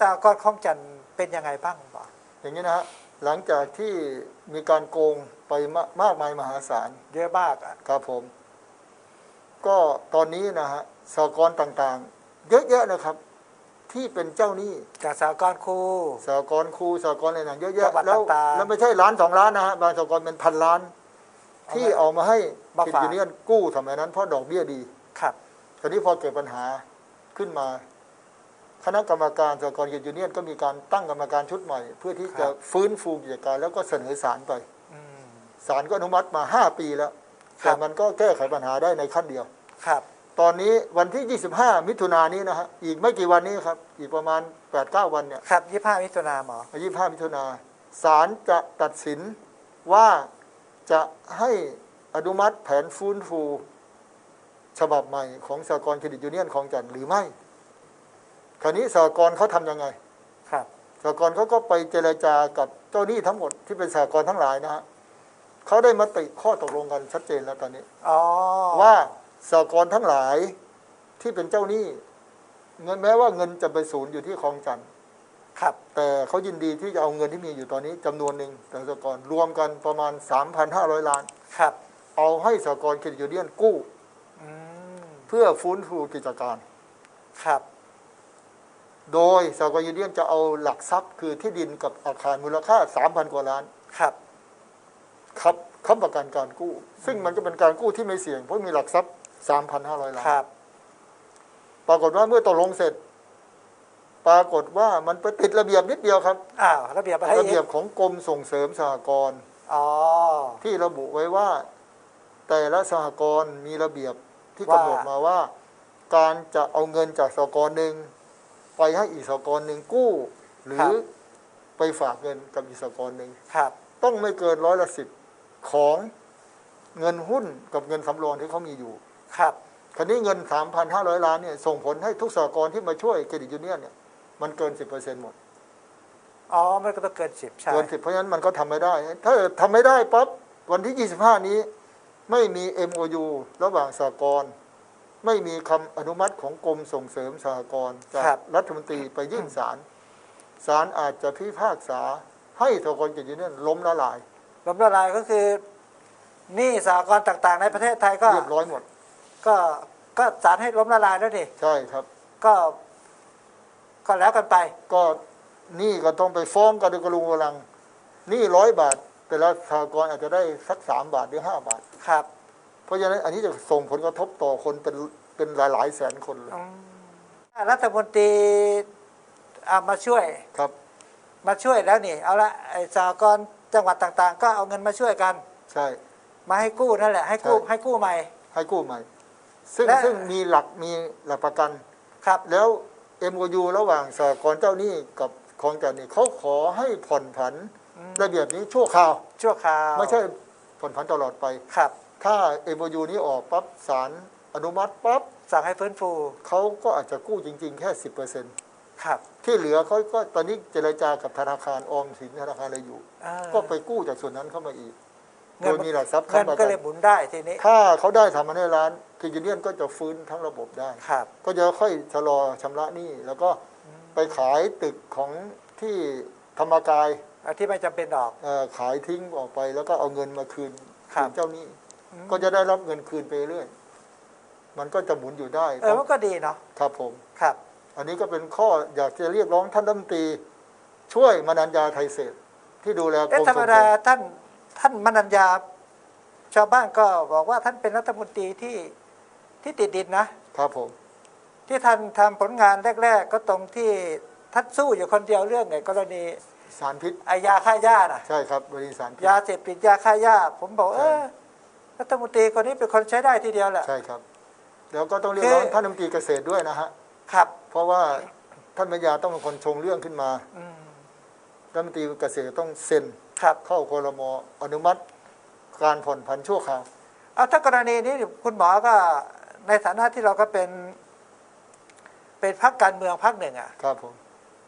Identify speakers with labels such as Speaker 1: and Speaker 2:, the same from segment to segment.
Speaker 1: สหกรณ์คลองจันทน์เป็นยังไงบ้างบอก
Speaker 2: อย่างนี้นะฮะหลังจากที่มีการโกงไปมามากมายมหาศาล
Speaker 1: เยอะมากอะ
Speaker 2: ครับผม ก็ตอนนี้นะฮะสหกรณ์ต่างๆ เยอะแยะนะครับ ที่เป็นเจ้าหนี้
Speaker 1: จากสหกรณ์ครู
Speaker 2: สหกรณ์ครูสหกรณ์อะไรต่างๆเยอะ
Speaker 1: จั
Speaker 2: แยะ
Speaker 1: งหวัด
Speaker 2: แล้ว
Speaker 1: ต่างๆ
Speaker 2: แล้วไม่ใช่ล้านสองล้านนะฮะบางสหกรณ์เป็นพันล้าน ที่เอามาให้
Speaker 1: มา
Speaker 2: คิด
Speaker 1: ฝาก
Speaker 2: ยูเนียนกู้สมัยนั้นเพราะดอกเบี้ยดี
Speaker 1: ครับ
Speaker 2: คราวนี้พอเกิดปัญหาขึ้นมา คณะกรรมการสหกรณ์ยูเนียนก็มีการตั้งกรรมการชุดใหม่ เพื่อที่จะฟื้นฟูกิจการแล้วก็เสนอศาลไป
Speaker 1: อืม
Speaker 2: ศาลก็อนุมัติมาห้าปีแล้ว
Speaker 1: ครั
Speaker 2: แต่
Speaker 1: บ
Speaker 2: มันก็แก้ไขปัญหาได้ในขั้นเดียว
Speaker 1: ครับ
Speaker 2: ตอนนี้วันที่ 25 มิถุนายนนี้นะฮะอีกไม่กี่วันนี้ครับ อีกประมาณ 8-9 วันเนี่ย
Speaker 1: ครับยี่ห้ามิถุนาหมอ
Speaker 2: 25 มิถุนายนศาลจะตัดสินว่าจะให้อนุมัติแผนฟื้นฟู ฉบับใหม่ของสหกรณ์เครดิตยูเนียนของจันทร์หรือไม่ คราวนี้สหกรณ์เขาทำยังไง
Speaker 1: ครับ
Speaker 2: สหกรณ์เขาก็ไปเจรจากับเจ้าหนี้ทั้งหมดที่เป็นสหกรณ์ทั้งหลายนะฮะเขาได้มติข้อตกลงกันชัดเจนแล้วตอนนี้
Speaker 1: อ๋อ
Speaker 2: ว่าสหกรณ์ทั้งหลายที่เป็นเจ้าหนี้เงินแม้ว่าเงินจะไปศูนย์อยู่ที่คลองจันทร์
Speaker 1: ครับ
Speaker 2: แต่เขายินดีที่จะเอาเงินที่มีอยู่ตอนนี้จำนวนหนึ่งแต่สหกรณ์รวมกันประมาณ 3,500 ล้าน
Speaker 1: ครับ
Speaker 2: เอาให้สหกรณ์เครดิตยูเนียนกู้
Speaker 1: อืม
Speaker 2: เพื่อฟื้นฟูกิจการ
Speaker 1: ครับ
Speaker 2: โดยสหกรณ์ยูเนียนจะเอาหลักทรัพย์ คือที่ดินกับอาคารมูลค่า 3,000 กว่าล้าน
Speaker 1: ครับ
Speaker 2: ครับค้ำประกันการกู้ ซึ่งมันก็เป็นการกู้ที่ไม่เสี่ยง เพราะมีหลักทรัพย์ 3,500 ล้าน
Speaker 1: ครับ
Speaker 2: ปรากฏว่าเมื่อตกลงเสร็จ ปรากฏว่ามันไปติดระเบียบนิดเดียวครับ
Speaker 1: อ้าวระเบียบอะไร
Speaker 2: ระเบียบ
Speaker 1: อีก
Speaker 2: ของกรมส่งเสริมสหกรณ์
Speaker 1: อ๋อ
Speaker 2: ที่ระบุไว้ว่า แต่ละสหกรณ์มีระเบียบที่
Speaker 1: ว่า
Speaker 2: กำหนดมาว่า การจะเอาเงินจากสหกรณ์หนึ่ง ไปให้อีกสหกรณ์หนึ่งกู้ หรือไปฝากเงินกับอีกสหกรณ์หนึ่ง
Speaker 1: ครับ
Speaker 2: ต้องไม่เกินร้อยละสิบของเงินหุ้นกับเงินสำรองที่เขามีอยู่
Speaker 1: ครับ
Speaker 2: คราวนี้เงิน 3,500 ล้านเนี่ยส่งผลให้ทุกสหกรณ์ที่มาช่วยเครดิตยูเนียนเนี่ยมันเกิน 10%หมด
Speaker 1: อ๋อ มันก็ต้องเกินสิบใช่
Speaker 2: เกิน 10 เพราะฉะนั้นมันก็ทำไม่ได้ ถ้าทำไม่ได้ปั๊บวันที่ 25 นี้ไม่มี MOU ระหว่างสหกรณ์ ไม่มีคำอนุมัติของกรมส่งเสริมสหกรณ์จากรัฐมนตรีไปยื่นศาลศาลอาจจะพิพากษาให้สหกรณ์เครดิตยูเนียนล้มละลาย
Speaker 1: ล้มละลายก็คือหนี่สหกรณ์ต่าง ๆ ในประเทศไทยก็
Speaker 2: เรียบร้อยหมด
Speaker 1: ก็ก็ศาลให้ล้มละลายแล้วนี่
Speaker 2: ใช่ครับ
Speaker 1: ก็ก็แล้วกันไป
Speaker 2: ก็หนี่ก็ต้องไปฟ้องกันกระลุงกระลังหนี่ร้อยบาท แต่ละสหกรณ์อาจจะได้สักสามบาทหรือห้าบาท
Speaker 1: ครับ
Speaker 2: เพราะฉะนั้นอันนี้จะส่งผลกระทบต่อคนเป็นเป็นหลาย ๆ แสนคนเลย
Speaker 1: อืมรัฐมนตรีเอามาช่วย
Speaker 2: ครับ
Speaker 1: มาช่วยแล้วนี่ เอาละไอ้สหกรณ์จังหวัดต่างๆ ก็เอาเงินมาช่วยกัน
Speaker 2: ใช่
Speaker 1: มาให้กู้นั่นแหละให้กู้
Speaker 2: ใช่
Speaker 1: ให้กู้ใหม่
Speaker 2: ให้กู้ใหม่ ซึ่ง
Speaker 1: และ
Speaker 2: ซึ่งมีหลักมีหลักประกัน
Speaker 1: ครับ
Speaker 2: แล้ว MOU ระหว่างสหกรณ์เจ้าหนี้กับคลองจันทร์นี่เขาขอให้ผ่อนผัน
Speaker 1: อืม
Speaker 2: ระเบียบนี้ชั่วคราว
Speaker 1: ชั่วคราว
Speaker 2: ไม่ใช่ผ่อนผันตลอดไป
Speaker 1: ครับ
Speaker 2: ถ้า MOU นี้ออกปั๊บศาลอนุมัติปั๊บ
Speaker 1: สั่งให้ฟื้นฟู
Speaker 2: เขาก็อาจจะกู้จริง ๆ แค่สิบเปอร์เซ็นต์
Speaker 1: ครับ
Speaker 2: ที่เหลือเขาก็ตอนนี้เจรจากับธนาคารออมสินธนาคารอะไรอยู่
Speaker 1: เออ
Speaker 2: ก็ไปกู้จากส่วนนั้นเข้ามาอีก
Speaker 1: เงิ
Speaker 2: โด
Speaker 1: น
Speaker 2: ยมีหลักทรัพย์
Speaker 1: เงิน
Speaker 2: ค้ำประ
Speaker 1: ก็
Speaker 2: กั
Speaker 1: เลย
Speaker 2: น
Speaker 1: หมุนได้ทีนี้
Speaker 2: ถ้าเขาได้ทำมาในร้านคือยูเนียนก็จะฟื้นทั้งระบบได้
Speaker 1: ครับ
Speaker 2: ก็จะค่อยชะลอชำระหนี้แล้วก็ไปขายตึกของที่ธรรมกาย
Speaker 1: เอาที่ไม่จำเป็นดอก
Speaker 2: เอ่อขายทิ้งออกไปแล้วก็เอาเงินมาคืน
Speaker 1: ครั
Speaker 2: คื
Speaker 1: บ
Speaker 2: นเจ้าหนี้
Speaker 1: อืม
Speaker 2: ก็จะได้รับเงินคืนไปเรื่อย มันก็จะหมุนอยู่ได้
Speaker 1: เออมันก็ดีเนาะ
Speaker 2: ครับผม
Speaker 1: ครับ
Speaker 2: อันนี้ก็เป็นข้ออยากจะเรียกร้องท่านรัฐมนตรีช่วยมานัญญาไทยเศรษฐ์ที่ดูแลกร
Speaker 1: เอ๊ะ
Speaker 2: ม
Speaker 1: ธรรม
Speaker 2: ส่งเส
Speaker 1: ดา
Speaker 2: ริม
Speaker 1: ท่านท่านมนัญญา ชาวบ้านก็บอกว่าท่านเป็นรัฐมนตรีที่ที่ติดดินนะ
Speaker 2: ครับผม
Speaker 1: ที่ท่านทำผลงานแรก ๆ ก็ตรงที่ท่านสู้อยู่คนเดียวเรื่องไอ้กรณี
Speaker 2: สารพิษ
Speaker 1: ไอ้ยาฆ่าหญ้าน่ะ
Speaker 2: ใช่ครับบริสารพิษ
Speaker 1: ยาเสพติดยาฆ่าหญ้าผมบอก
Speaker 2: ใช่
Speaker 1: เออ รัฐมนตรีคนนี้เป็นคนใช้ได้ทีเดียวแหละ
Speaker 2: ใช่ครับ แล้วก็ต้องเรียกร้อง
Speaker 1: คือ
Speaker 2: ท่านรัฐมนตรีเกษตรด้วยนะฮะ
Speaker 1: ครับ
Speaker 2: เพราะว่าท่านปัญญาต้องเป็นคนชงเรื่องขึ้นมา
Speaker 1: อืม
Speaker 2: รัฐมนตรีเกษตรต้องเซ็น
Speaker 1: ครับ
Speaker 2: เข้าคอรมออนุมัติ การผ่อนผันชั่วคราว
Speaker 1: เอาถ้ากรณีนี้คุณหมอก็ในฐานะที่เราก็เป็น เป็นพักการเมืองพักหนึ่งอะ
Speaker 2: ครับผม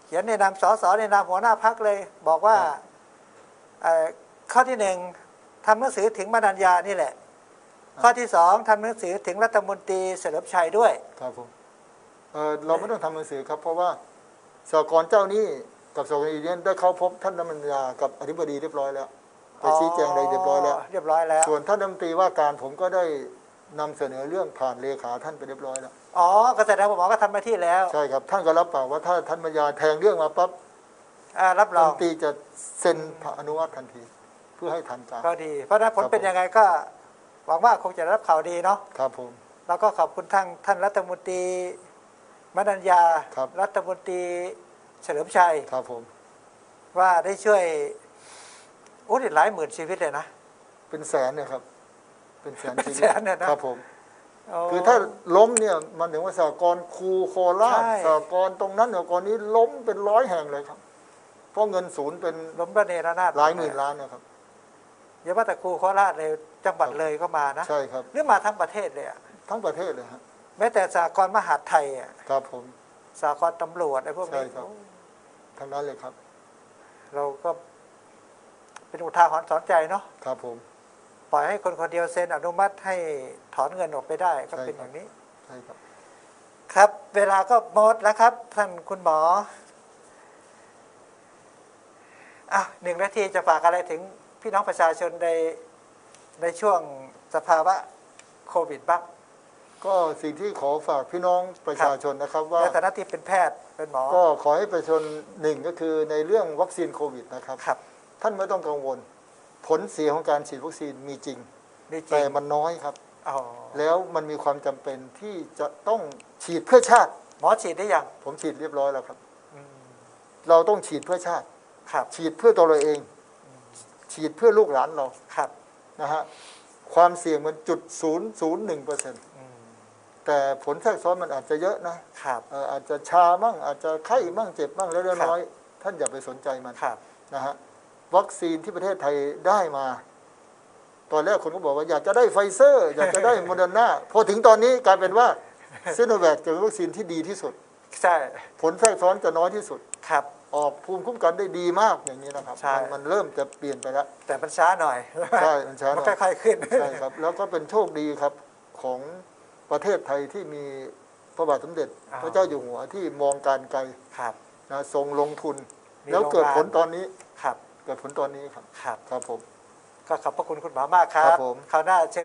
Speaker 1: เขียนในนามสสในนามหัวหน้าพักเลย บอกว่า
Speaker 2: ครับ
Speaker 1: เอ่อข้อที่หนึ่งทำหนังสือถึงมานัญญานี่แหละ ข้อที่สองทำหนังสือถึงรัฐมนตรีเฉลิมชัยด้วย
Speaker 2: ครับผมเอ่อเราไม่ต้องทำหนังสือครับ เพราะว่าสหกรณ์เจ้าหนี้กับสหกรณ์อีเดียนได้เข้าพบท่านน้ำมันยากับอธิบดีเรียบร้อยแล้วไปชี้แจงอะไรเรียบร้อยแล้ว
Speaker 1: เรียบร้อยแล้ว
Speaker 2: ส่วนท่านรัฐมนตรีว่าการผมก็ได้นำเสนอเรื่องผ่านเลขาท่านไปเรียบร้อยแล้ว
Speaker 1: อ๋อก็แสดงว่าหมอก็ทำหน้าที่แล้ว
Speaker 2: ใช่ครับ ท่านก็รับปากว่าถ้าท่านปัญญาแทงเรื่องมาปั๊บ
Speaker 1: อ่ารับร
Speaker 2: รัฐ
Speaker 1: อ
Speaker 2: ม
Speaker 1: ง
Speaker 2: นตรีจะเซ็นอนุมัติทันที เพื่อให้ทันการ
Speaker 1: ก็ดี เพราะฉะนั้นผล
Speaker 2: ครับ
Speaker 1: เป็นยังไงก็ หวังว่าคงจะได้รับข่าวดีเนาะ
Speaker 2: ครับผม
Speaker 1: แล้วก็ขอบคุณท่านท่านรัฐมนตรีมนัญญา
Speaker 2: ครับ
Speaker 1: รัฐมนตรีเฉลิมชัย
Speaker 2: ครับผม
Speaker 1: ว่าได้ช่วยโอ้ยหลายหมื่นชีวิตเลยนะ
Speaker 2: เป็นแสนเนี่ยครับ เป็นแสนชีวิต
Speaker 1: เป็นแสนเนี่ยนะ
Speaker 2: ครับผม
Speaker 1: โอ้
Speaker 2: คือถ้าล้มเนี่ยมันถึงว่าสหกรณ์คูโคราช
Speaker 1: ใช่
Speaker 2: สหกรณ์ตรงนั้นสหกรณ์นี้ล้มเป็นร้อยแห่งเลยครับ เพราะเงินศูนย์เป็น
Speaker 1: ล้มระเนระนาด
Speaker 2: หลายหมื่นล้านนะครับ
Speaker 1: อย่าว่าแต่ครูโคราชเลยจังหวัดเลยก็มานะ
Speaker 2: ใช่ครับ
Speaker 1: หรือมาทั้งประเทศเลยอะ
Speaker 2: ทั้งประเทศเลยฮะ
Speaker 1: แม้แต่สากลมหาดไทยอะ
Speaker 2: ครับผม
Speaker 1: สากลตำรวจไอ้พวกนี้
Speaker 2: ใช่ครับทั้งนั้นเลยครับ
Speaker 1: เราก็เป็นอุทาหรณ์สอนใจเนาะ
Speaker 2: ครับผม
Speaker 1: ปล่อยให้คนคนเดียวเซ็นอนุมัติให้ถอนเงินออกไปได้ก็เป็น
Speaker 2: ใช่ครับ
Speaker 1: อย่างนี้
Speaker 2: ใช่ครับ
Speaker 1: ครับ เวลาก็หมดแล้วครับ ท่านคุณหมออะหนึ่งนาทีจะฝากอะไรถึง พี่น้องประชาชนในในช่วงสภาวะโควิดบ้าง
Speaker 2: ก็สิ่งที่ขอฝากพี่น้องประชาชนนะครับว่า
Speaker 1: ในฐานะที่เป็นแพทย์เป็นหมอ
Speaker 2: ก็ขอให้ประชาชนหนึ่งก็คือในเรื่องวัคซีนโควิดนะครับ
Speaker 1: ครับ
Speaker 2: ท่านไม่ต้องกังวล ผลเสียของการฉีดวัคซีนมีจริง
Speaker 1: นี่จริ
Speaker 2: แต่
Speaker 1: ง
Speaker 2: มันน้อยครับ
Speaker 1: อ๋อ
Speaker 2: แล้วมันมีความจำเป็นที่จะต้องฉีดเพื่อชาติ
Speaker 1: หมอฉีดได้ยัง
Speaker 2: ผมฉีดเรียบร้อยแล้วครับ
Speaker 1: อืม
Speaker 2: เราต้องฉีดเพื่อชาติ
Speaker 1: ครับ
Speaker 2: ฉีดเพื่อตัวเราเอง ฉีดเพื่อลูกหลานเรา
Speaker 1: ครับ
Speaker 2: นะฮะความเสี่ยงมันจุดศูนย์ศูนย์หนึ่งเปอร์เซ็นต์
Speaker 1: อืม
Speaker 2: แต่ผลแทรกซ้อนมันอาจจะเยอะนะครับเอ่ออาจจะชามั่งอาจจะไข้มั่งเจ็บมั่งแล้ว
Speaker 1: ครับ
Speaker 2: น้อยๆท่านอย่าไปสนใจมัน
Speaker 1: ครับ
Speaker 2: นะฮะวัคซีนที่ประเทศไทยได้มา ตอนแรกคนก็บอกว่าอยากจะได้ไฟเซอร์ อยากจะได้โมเดอร์นาพอถึงตอนนี้กลายเป็นว่าซิโนแวคจะเป็นวัคซีนที่ดีที่สุด
Speaker 1: ใช่
Speaker 2: ผลแทรกซ้อนจะน้อยที่สุด
Speaker 1: ครับ
Speaker 2: ออกภูมิคุ้มกันได้ดีมากอย่างนี้นะครับ
Speaker 1: ใช่
Speaker 2: มันมันเริ่มจะเปลี่ยนไปแล้ว
Speaker 1: แต่มันช้าหน่อย
Speaker 2: ใช่มันช้าหน่อย
Speaker 1: มันค่อยๆขึ้น
Speaker 2: ใช่ครับ แล้วก็เป็นโชคดีครับของประเทศไทยที่มีพระบาทสมเด็จ
Speaker 1: อ๋อ
Speaker 2: พระเจ้าอยู่หัวที่มองการไกล
Speaker 1: ครับ
Speaker 2: นะทรงลงทุน
Speaker 1: มี
Speaker 2: แล้วเกิด
Speaker 1: โรงงาน
Speaker 2: ผลตอนนี้
Speaker 1: ครับ
Speaker 2: เกิดผลตอนนี้ครับ
Speaker 1: ครับ
Speaker 2: ครับผม
Speaker 1: ก็ขอบพระคุณคุณหมอมากครั
Speaker 2: ครับบผม
Speaker 1: คราวหน้าเชิญ